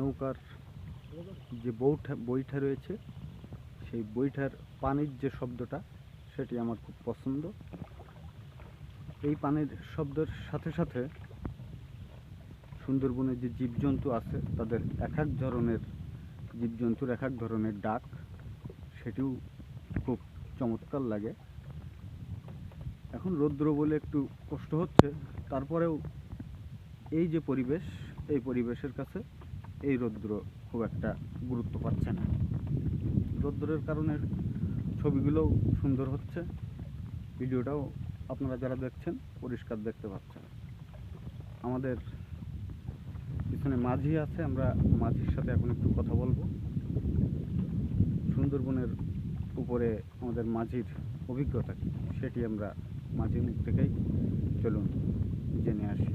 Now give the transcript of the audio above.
নৌকার যে বউঠা বইঠা রয়েছে, সেই বইঠার পানির যে শব্দটা, সেটি আমার খুব পছন্দ। এই পানির শব্দের সাথে সাথে সুন্দরবনে যে জীবজন্তু আছে, তাদের এক এক ধরনের, জীবজন্তুর এক এক ধরনের ডাক, সেটিও খুব চমৎকার লাগে। এখন রৌদ্র বলে একটু কষ্ট হচ্ছে, তারপরেও এই যে পরিবেশ, এই পরিবেশের কাছে এই রৌদ্র খুব একটা গুরুত্ব পাচ্ছে না। রৌদ্রের কারণে ছবিগুলোও সুন্দর হচ্ছে। ভিডিওটাও আপনারা যারা দেখছেন, পরিষ্কার দেখতে পাচ্ছেন। আমাদের পিছনে মাঝি আছে, আমরা মাঝির সাথে এখন একটু কথা বলব। সুন্দরবনের উপরে আমাদের মাঝির অভিজ্ঞতা সেটি আমরা মাঝির মুখ থেকেই চলুন জেনে আসি।